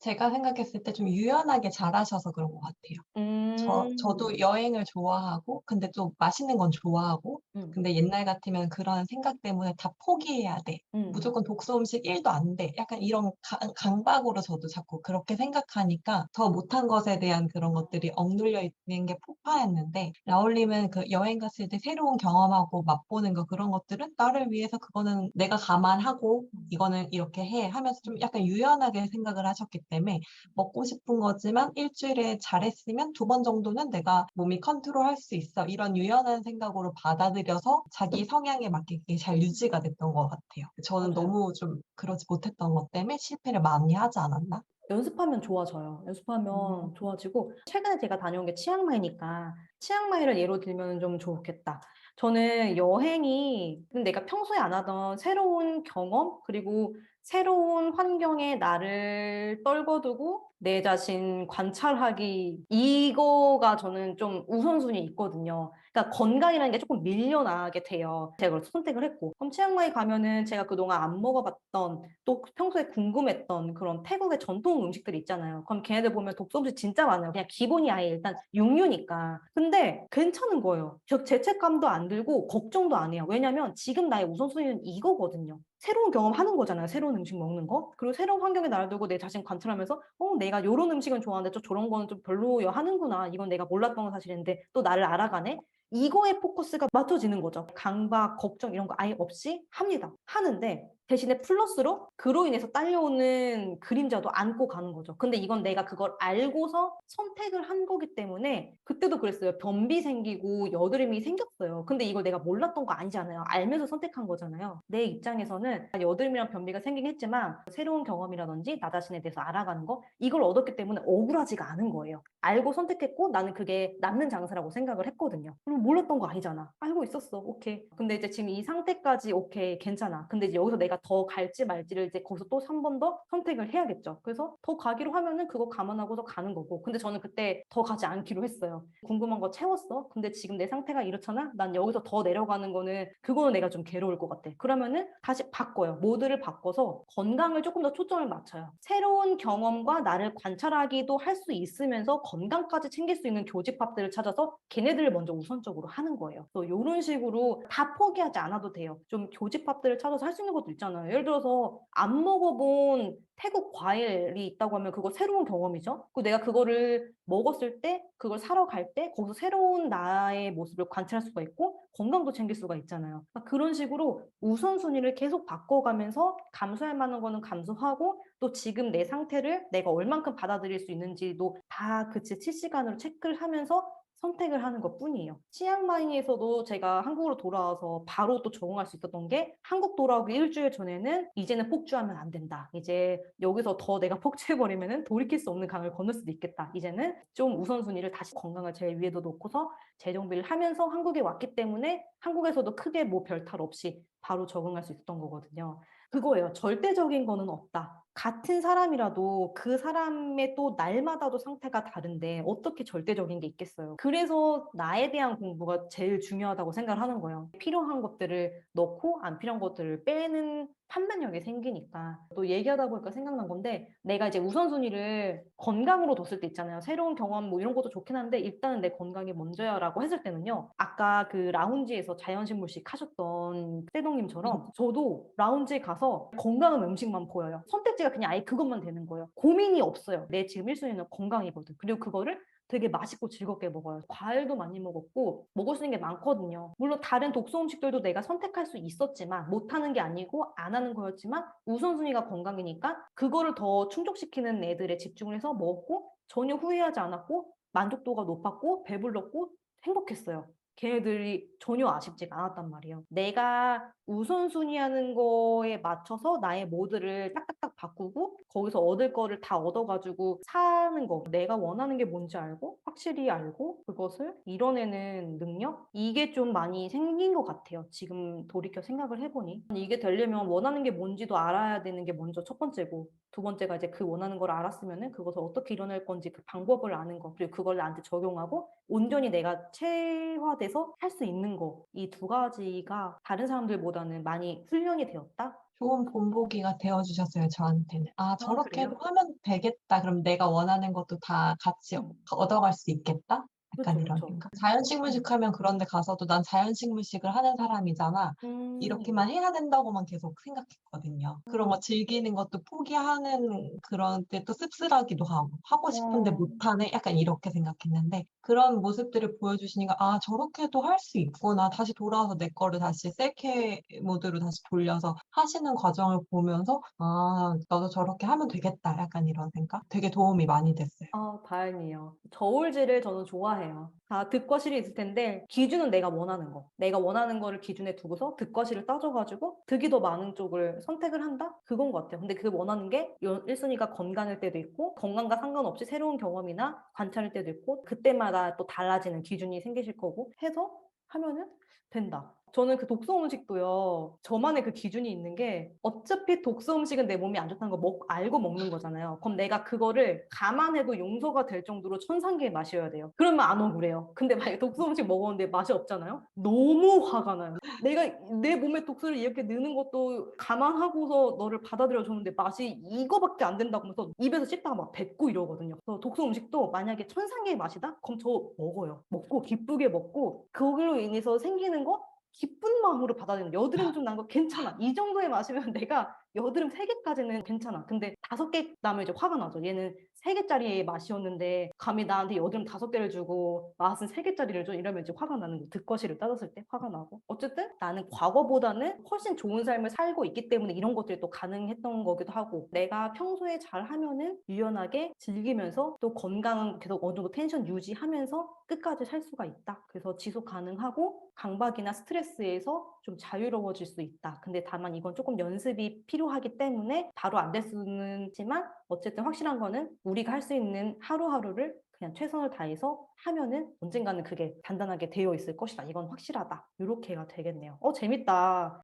제가 생각했을 때 좀 유연하게 잘하셔서 그런 것 같아요. 저 음. 저도 여행을 좋아하고 근데 또 맛있는 건 좋아하고 음. 근데 옛날 같으면 그런 생각 때문에 다 포기해야 돼. 음. 무조건 독서 음식 1도 안 돼. 약간 이런 강 강박으로 저도 자꾸 그렇게 생각하니까 더 못한 것에 대한 그런 것들이 억눌려 있는 게 폭파였는데 라울님은 그 여행 갔을 때 새로운 경험하고 맛보는 거 그런 것들은 나를 위해서 그거는 내가 감안하고 음. 이거는 이렇게 해 하면서 좀 약간 유연하게 생각을 하셨기 때문에 먹고 싶은 거지만 1 주일에 잘했으면 2번 정도는 내가 몸이 컨트롤할 수 있어. 이런 유연한 생각으로 받아들여서 자기 성향에 맞게 잘 유지가 됐던 것 같아요. 저는. 너무 좀 그러지 못했던 것 때문에 실패를 많이 하지 않았나? 연습하면 좋아져요. 연습하면 음. 좋아지고 최근에 제가 다녀온 게 치앙마이니까 치앙마이를 예로 들면 좀 좋겠다. 저는 여행이 내가 평소에 안 하던 새로운 경험 그리고 새로운 환경에 나를 떨궈두고 내 자신 관찰하기 이거가 저는 좀 우선순위에 있거든요. 그러니까 건강이라는 게 조금 밀려나게 돼요. 제가 그래서 선택을 했고 그럼 치앙마이 가면은 제가 그동안 안 먹어봤던 또 평소에 궁금했던 그런 태국의 전통 음식들이 있잖아요. 그럼 걔네들 보면 독소 음식 진짜 많아요. 그냥 기본이 아예 일단 육류니까. 근데 괜찮은 거예요. 저 죄책감도 안 들고 걱정도 안 해요. 왜냐면 지금 나의 우선순위는 이거거든요. 새로운 경험하는 거잖아요. 새로운 음식 먹는 거. 그리고 새로운 환경에 나를 두고 내 자신 관찰하면서 어 내가 요런 음식은 좋아하는데 또 저런 거는 좀 별로여 하는구나. 이건 내가 몰랐던 건 사실인데 또 나를 알아가네. 이거에 포커스가 맞춰지는 거죠. 강박, 걱정 이런 거 아예 없이 합니다. 하는데 대신에 플러스로 그로 인해서 딸려오는 그림자도 안고 가는 거죠. 근데 이건 내가 그걸 알고서 선택을 한 거기 때문에 그때도 그랬어요. 변비 생기고 여드름이 생겼어요. 근데 이걸 내가 몰랐던 거 아니잖아요. 알면서 선택한 거잖아요. 내 입장에서는 여드름이랑 변비가 생기긴 했지만 새로운 경험이라든지 나 자신에 대해서 알아가는 거 이걸 얻었기 때문에 억울하지가 않은 거예요. 알고 선택했고 나는 그게 남는 장사라고 생각을 했거든요. 그럼 몰랐던 거 아니잖아. 알고 있었어. 오케이. 근데 이제 지금 이 상태까지 오케이 괜찮아. 근데 이제 여기서 내가 더 갈지 말지를 이제 거기서 또 한 번 더 선택을 해야겠죠. 그래서 더 가기로 하면은 그거 감안하고서 가는 거고. 근데 저는 그때 더 가지 않기로 했어요. 궁금한 거 채웠어. 근데 지금 내 상태가 이렇잖아. 난 여기서 더 내려가는 거는 그거는 내가 좀 괴로울 것 같아. 그러면은 다시 바꿔요. 모드를 바꿔서 건강을 조금 더 초점을 맞춰요. 새로운 경험과 나를 관찰하기도 할 수 있으면서 건강까지 챙길 수 있는 교집합들을 찾아서 걔네들을 먼저 우선적으로 하는 거예요. 또 이런 식으로 다 포기하지 않아도 돼요. 좀 교집합들을 찾아서 할 수 있는 것도 있잖아요. 예를 들어서 안 먹어본 태국 과일이 있다고 하면 그거 새로운 경험이죠. 그 내가 그거를 먹었을 때 그걸 사러 갈 때 거기서 새로운 나의 모습을 관찰할 수가 있고 건강도 챙길 수가 있잖아요. 그런 식으로 우선순위를 계속 바꿔가면서 감수할 만한 거는 감수하고 또 지금 내 상태를 내가 얼만큼 받아들일 수 있는지도 다 그치 실시간으로 체크를 하면서 선택을 하는 것 뿐이에요. 치앙마이에서도 제가 한국으로 돌아와서 바로 또 적응할 수 있었던 게 한국 돌아오기 일주일 전에는 이제는 폭주하면 안 된다. 이제 여기서 더 내가 폭주해버리면은 돌이킬 수 없는 강을 건널 수도 있겠다. 이제는 좀 우선순위를 다시 건강을 제일 위에도 놓고서 재정비를 하면서 한국에 왔기 때문에 한국에서도 크게 뭐 별탈 없이 바로 적응할 수 있었던 거거든요. 그거예요. 절대적인 거는 없다. 같은 사람이라도 그 사람의 또 날마다도 상태가 다른데 어떻게 절대적인 게 있겠어요. 그래서 나에 대한 공부가 제일 중요하다고 생각을 하는 거예요. 필요한 것들을 넣고 안 필요한 것들을 빼는 판단력이 생기니까 또 얘기하다 보니까 생각난 건데 내가 이제 우선순위를 건강으로 뒀을 때 있잖아요. 새로운 경험 뭐 이런 것도 좋긴 한데 일단은 내 건강이 먼저야라고 했을 때는요. 아까 그 라운지에서 자연식물식 하셨던 세동님처럼 저도 라운지에 가서 건강한 음식만 보여요. 선택지가 그냥 아예 그것만 되는 거예요. 고민이 없어요. 내 지금 1순위는 건강이거든. 그리고 그거를 되게 맛있고 즐겁게 먹어요. 과일도 많이 먹었고 먹을 수 있는 게 많거든요. 물론 다른 독소 음식들도 내가 선택할 수 있었지만 못하는 게 아니고 안 하는 거였지만 우선순위가 건강이니까 그거를 더 충족시키는 애들에 집중을 해서 먹고 전혀 후회하지 않았고 만족도가 높았고 배불렀고 행복했어요. 걔네들이 전혀 아쉽지가 않았단 말이에요. 내가 우선순위하는 거에 맞춰서 나의 모드를 딱딱딱 바꾸고 거기서 얻을 거를 다 얻어가지고 사는 거. 내가 원하는 게 뭔지 알고 확실히 알고 그것을 이뤄내는 능력? 이게 좀 많이 생긴 것 같아요. 지금 돌이켜 생각을 해보니. 이게 되려면 원하는 게 뭔지도 알아야 되는 게 먼저 첫 번째고 두 번째가 이제 그 원하는 걸 알았으면은 그것을 어떻게 이뤄낼 건지 그 방법을 아는 거 그리고 그걸 나한테 적용하고 온전히 내가 체화돼서 할 수 있는 거 이 두 가지가 다른 사람들보다는 많이 훈련이 되었다 좋은 본보기가 되어주셨어요, 저한테는. 아, 저렇게 도 그래요? 하면 되겠다. 그럼 내가 원하는 것도 다 같이 음. 얻어갈 수 있겠다? 약간 그쵸, 이런. 생각. 자연식물식 하면 그런데 가서도 난 자연식물식을 하는 사람이잖아. 음. 이렇게만 해야 된다고만 계속 생각했거든요. 그런 거 즐기는 것도 포기하는 그런 때 또 씁쓸하기도 하고, 하고 싶은데 어. 못하네? 약간 이렇게 생각했는데, 그런 모습들을 보여주시니까, 아, 저렇게도 할 수 있구나. 다시 돌아와서 내 거를 다시 셀케 모드로 다시 돌려서 하시는 과정을 보면서, 아, 나도 저렇게 하면 되겠다. 약간 이런 생각? 되게 도움이 많이 됐어요. 아, 다행이에요. 저울질을 저는 좋아해요. 다 득과실이 있을 텐데 기준은 내가 원하는 거. 내가 원하는 거를 기준에 두고서 득과 실을 따져가지고 득이 더 많은 쪽을 선택을 한다? 그건 것 같아요. 근데 그 원하는 게 1순위가 건강일 때도 있고 건강과 상관없이 새로운 경험이나 관찰일 때도 있고 그때마다 또 달라지는 기준이 생기실 거고 해서 하면은 된다. 저는 그 독서 음식도요. 저만의 그 기준이 있는 게 어차피 독서 음식은 내 몸에 안 좋다는 거 먹, 알고 먹는 거잖아요. 그럼 내가 그거를 감안해도 용서가 될 정도로 천상계의 맛이어야 돼요. 그러면 안 억울해요. 근데 만약에 독서 음식 먹었는데 맛이 없잖아요. 너무 화가 나요. 내가 내 몸에 독소를 이렇게 넣는 것도 감안하고서 너를 받아들여 줬는데 맛이 이거밖에 안 된다고 하면서 입에서 씹다가 막 뱉고 이러거든요. 그래서 독서 음식도 만약에 천상계의 맛이다? 그럼 저 먹어요. 먹고 기쁘게 먹고 그걸로 인해서 생기는 거 기쁜 마음으로 받아들이는 여드름 좀 난 거 괜찮아. 이 정도의 맛이면 내가 여드름 3개까지는 괜찮아. 근데 5개 나면 이제 화가 나죠. 얘는 3개짜리의 맛이었는데 감히 나한테 여드름 5개를 주고 맛은 3개짜리를 줘 이러면 이제 화가 나는 거. 득거시를 따졌을 때 화가 나고. 어쨌든 나는 과거보다는 훨씬 좋은 삶을 살고 있기 때문에 이런 것들이 또 가능했던 거기도 하고 내가 평소에 잘 하면은 유연하게 즐기면서 또 건강은 계속 어느 정도 텐션 유지하면서 끝까지 살 수가 있다. 그래서 지속 가능하고 강박이나 스트레스에서 좀 자유로워질 수 있다. 근데 다만 이건 조금 연습이 필요하기 때문에 바로 안 될 수는 있지만 어쨌든 확실한 거는 우리가 할 수 있는 하루하루를 그냥 최선을 다해서 하면은 언젠가는 그게 단단하게 되어 있을 것이다. 이건 확실하다. 이렇게가 되겠네요. 어, 재밌다.